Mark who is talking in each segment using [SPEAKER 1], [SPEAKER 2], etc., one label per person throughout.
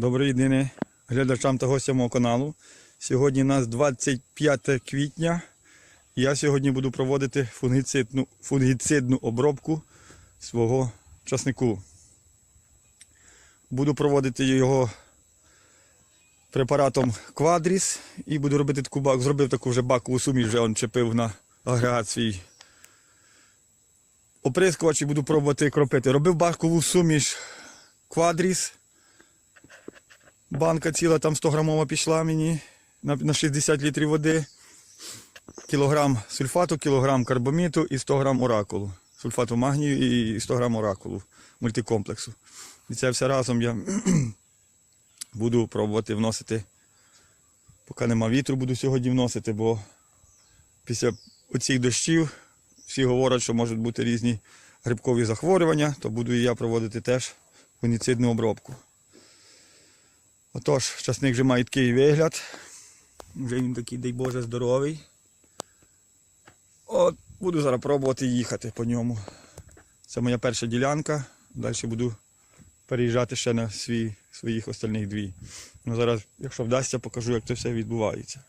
[SPEAKER 1] Добрий день глядачам та гостям мого каналу. Сьогодні у нас 25 квітня. Я сьогодні буду проводити фунгіцидну, фунгіцидну обробку свого часнику. Буду проводити його препаратом Квадріс і буду робити таку бак, зробив таку вже бакову суміш, вже он чепив на агрегат свій оприскувач і буду пробувати кропити. Робив бакову суміш Квадріс. Банка ціла там 100 грамова пішла мені на, на 60 літрів води. Кілограм сульфату, кілограм карбоміту і 100 грам оракулу. Сульфату магнію і 100 грам оракулу мультикомплексу. І це все разом я буду пробувати вносити. Поки нема вітру, буду сьогодні вносити, бо після оцих дощів всі говорять, що можуть бути різні грибкові захворювання, то буду і я проводити теж фуніцидну обробку. Отож, часник вже має такий вигляд. Вже він такий, дай Боже, здоровий. От, буду зараз пробувати їхати по ньому. Це моя перша ділянка. Далі буду переїжджати ще на свій, своїх остальних дві. Ну, зараз, якщо вдасться, покажу, як це все відбувається.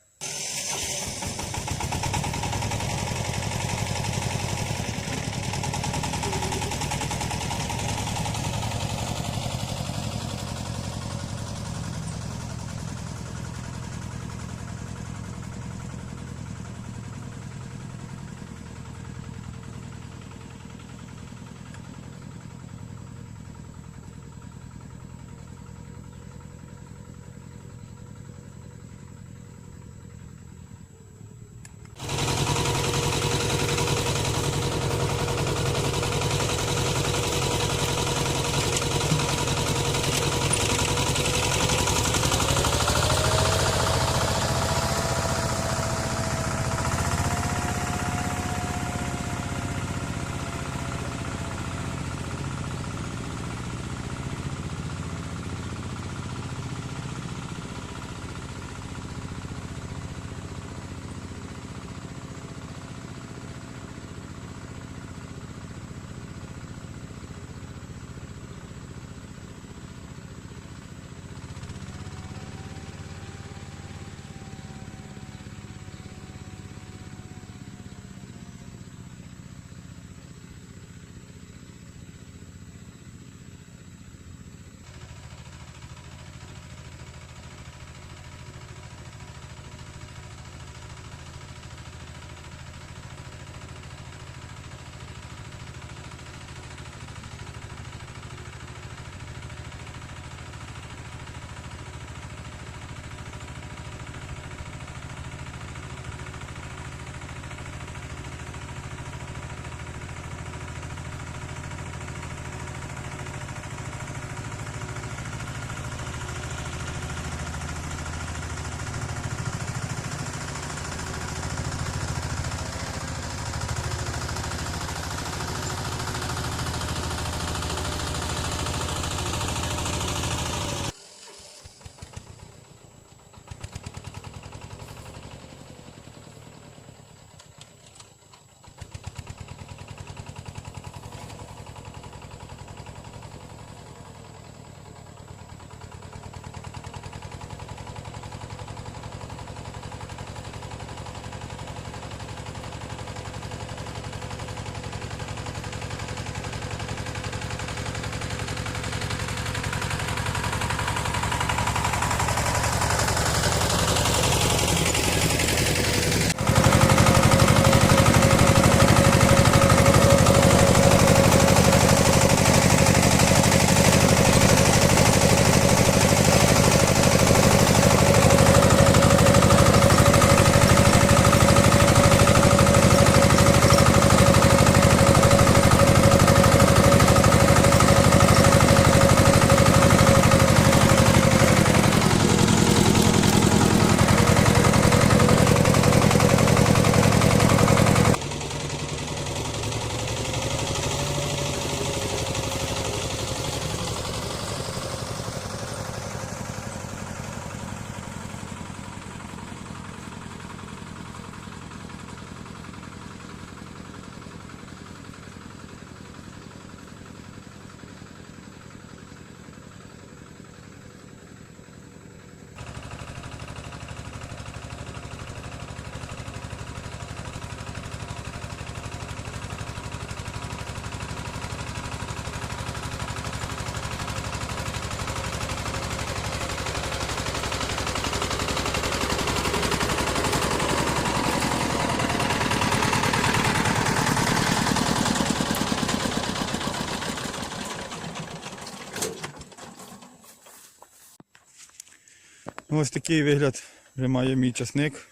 [SPEAKER 1] Ось такий вигляд вже має мій часник.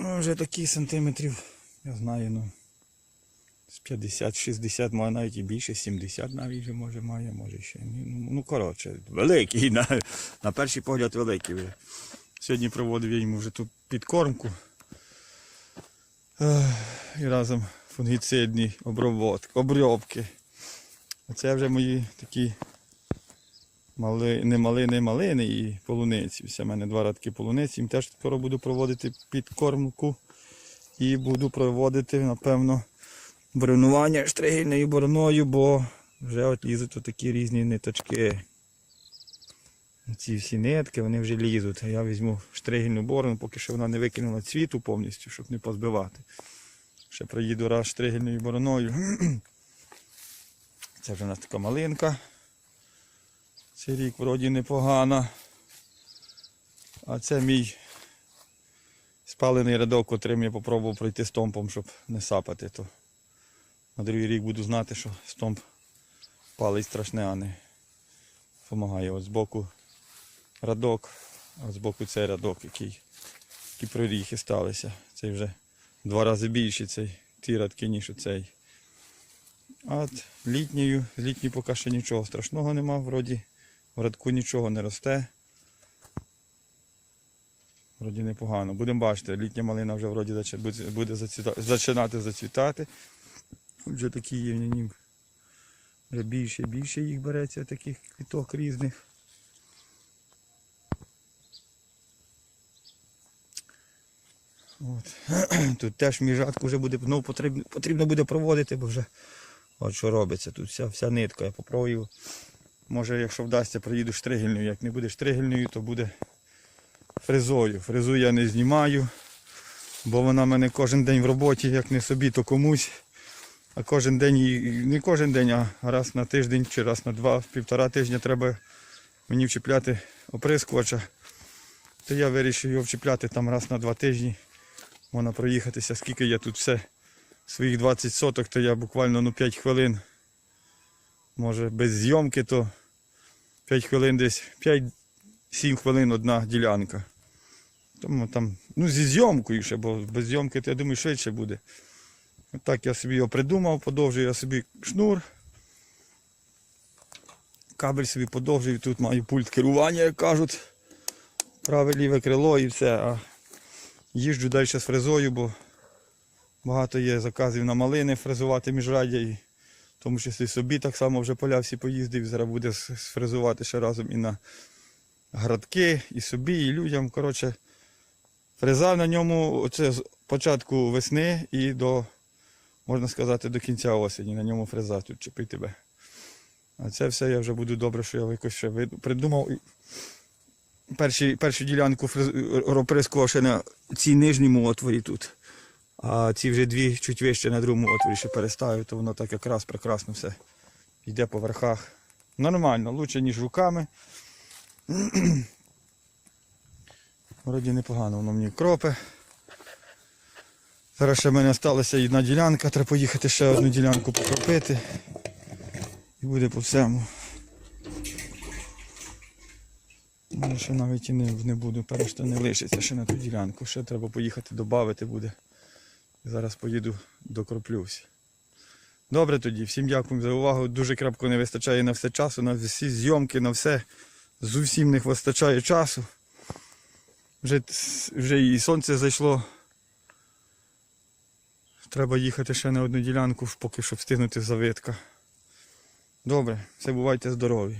[SPEAKER 1] Ну, вже такий сантиметрів, я знаю, ну. З 50-60, може навіть і більше, 70 навіть вже може має, може ще. Ну, ну коротше, великий, на, на перший погляд великий. вже. Сьогодні проводив я йому вже ту підкормку. І разом фунгіцидні обробки. Оце вже мої такі мали, не малини, малини і полуниці. Все, в мене два радки полуниці. Їм теж скоро буду проводити підкормку. І буду проводити, напевно, боронування штригельною бороною, бо вже от лізуть такі різні ниточки. Ці всі нитки, вони вже лізуть. Я візьму штригельну борону, поки що вона не викинула цвіту повністю, щоб не позбивати. Ще проїду раз штригельною бороною. Це вже у нас така малинка. Цей рік вроді непогана. А це мій спалений рядок, котрим я попробував пройти стомпом, щоб не сапати. То на другий рік буду знати, що стомп палить страшне, а не допомагає. От збоку радок, а збоку цей радок, який, які проріхи сталися. Цей вже два рази більший цей, ті радки, ніж цей. А літньою, з поки що нічого страшного нема, вроді в радку нічого не росте. Вроді непогано. Будемо бачити, літня малина вже вроді буде- починати зацвітати. Вже такі є в ній. Вже більше більше їх береться, таких квіток різних. От. Тут теж міжатку вже буде, ну, потрібно, потрібно буде проводити, бо вже от що робиться. Тут вся, вся нитка. Я попробую. Може, якщо вдасться, проїду штригельною. Як не буде штригельною, то буде фрезою. Фрезу я не знімаю, бо вона в мене кожен день в роботі, як не собі, то комусь. А кожен день, не кожен день, а раз на тиждень чи раз на два, півтора тижня треба мені вчіпляти оприскувача. То я вирішив його вчіпляти там раз на два тижні. Можна проїхатися, скільки я тут все, своїх 20 соток, то я буквально ну, 5 хвилин. Може без зйомки, то 5 хвилин десь, 5-7 хвилин одна ділянка. Тому там, ну зі зйомкою ще, бо без зйомки, то я думаю, швидше буде. Отак я собі його придумав, подовжую я собі шнур. Кабель собі подовжую, тут маю пульт керування, як кажуть. Праве ліве крило і все. А їжджу далі з фрезою, бо багато є заказів на малини фрезувати міжраддя. Тому числі собі так само вже поля всі поїздив. Зараз буде сфрезувати ще разом і на градки, і собі, і людям. Коротше, фреза на ньому оце з початку весни і до, можна сказати, до кінця осені. На ньому фреза тут чепить тебе. А це все я вже буду добре, що я якось ще придумав. Перші, першу ділянку оприскував ще на цій нижньому отворі тут. А ці вже дві чуть вище на другому отворі ще переставив, то воно так якраз прекрасно все йде по верхах. Нормально, краще, ніж руками. Вроді непогано, воно мені кропе. Зараз ще в мене залишилася одна ділянка, треба поїхати ще одну ділянку покропити. І буде по всьому. Ще навіть і не, не буду, перешта не лишиться ще на ту ділянку. Ще треба поїхати додати буде. Зараз поїду докроплюсь. Добре тоді, всім дякую за увагу. Дуже крапко не вистачає на все часу, на всі зйомки, на все. Зовсім не вистачає часу. Вже, вже і сонце зайшло. Треба їхати ще на одну ділянку, поки що встигнути завитка. Добре, все бувайте здорові.